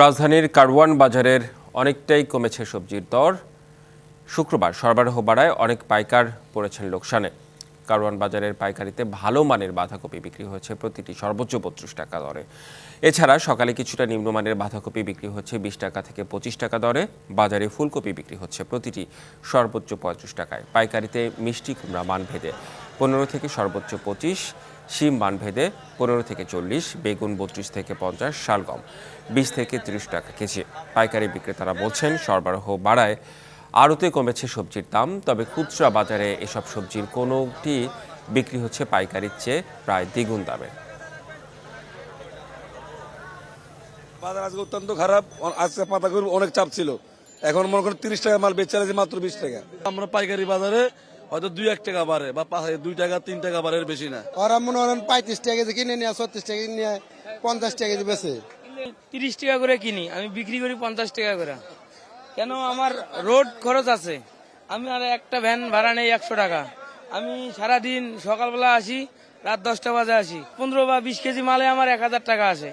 রাজধানীর কারওয়ান বাজারের অনেকটাই কমেছে সবজির দর। শুক্রবার সরবরাহ বাড়ায় অনেক পাইকার পড়েছেন লোকসানে। কারওয়ান বাজারের পাইকারিতে ভালো মানের বাঁধাকপি বিক্রি হয়েছে প্রতিটি সর্বোচ্চ বত্রিশ টাকা দরে। এছাড়া সকালে কিছুটা নিম্নমানের বাঁধাকপি বিক্রি হচ্ছে বিশ টাকা থেকে পঁচিশ টাকা দরে। বাজারে ফুলকপি বিক্রি হচ্ছে প্রতিটি সর্বোচ্চ পঁয়ত্রিশ টাকায়। পাইকারিতে মিষ্টি, কুমড়া, মান ভেদে পনেরো থেকে সর্বোচ্চ পঁচিশ। শিম মান ভেদে পনেরো থেকে চল্লিশ বেগুন বত্রিশ থেকে পঞ্চাশ শালগম বিশ থেকে ত্রিশ টাকা কেজি। পাইকারি বিক্রেতারা বলছেন সরবরাহ বাড়ায় আড়তে কমেছে সবজির দাম তবে খুচরা বাজারে এসব সবজির কোনোটি বিক্রি হচ্ছে পাইকারির চেয়ে প্রায় দ্বিগুণ দামে। বাজার আজকে অত্যন্ত খারাপ। আজকে পাতাকপি অনেক চাপ ছিল। এখন মনে করেন তিরিশ টাকা মাল বেচে মাত্র বিশ টাকা। আমরা পাইকারি বাজারে হয়তো দুই এক টাকা বাড়ে বা পাঁচ- দুই টাকা তিন টাকা বাড়ে বেশি না। ওরা মনে করেন পঁয়ত্রিশ টাকা কেজি কিনে নিয়ে ছত্রিশ টাকা কিনে নিয়ে পঞ্চাশ টাকা কেজি বেছে তিরিশ টাকা করে কিনি আমি বিক্রি করি পঞ্চাশ টাকা করে। কেন আমার রোড খরচ আছে আমি আর একটা ভ্যান ভাড়া নেই একশো টাকা। আমি সারাদিন সকালবেলা আসি রাত দশটা বাজে আসি পনেরো বা বিশ কেজি মালে আমার এক হাজার টাকা আসে।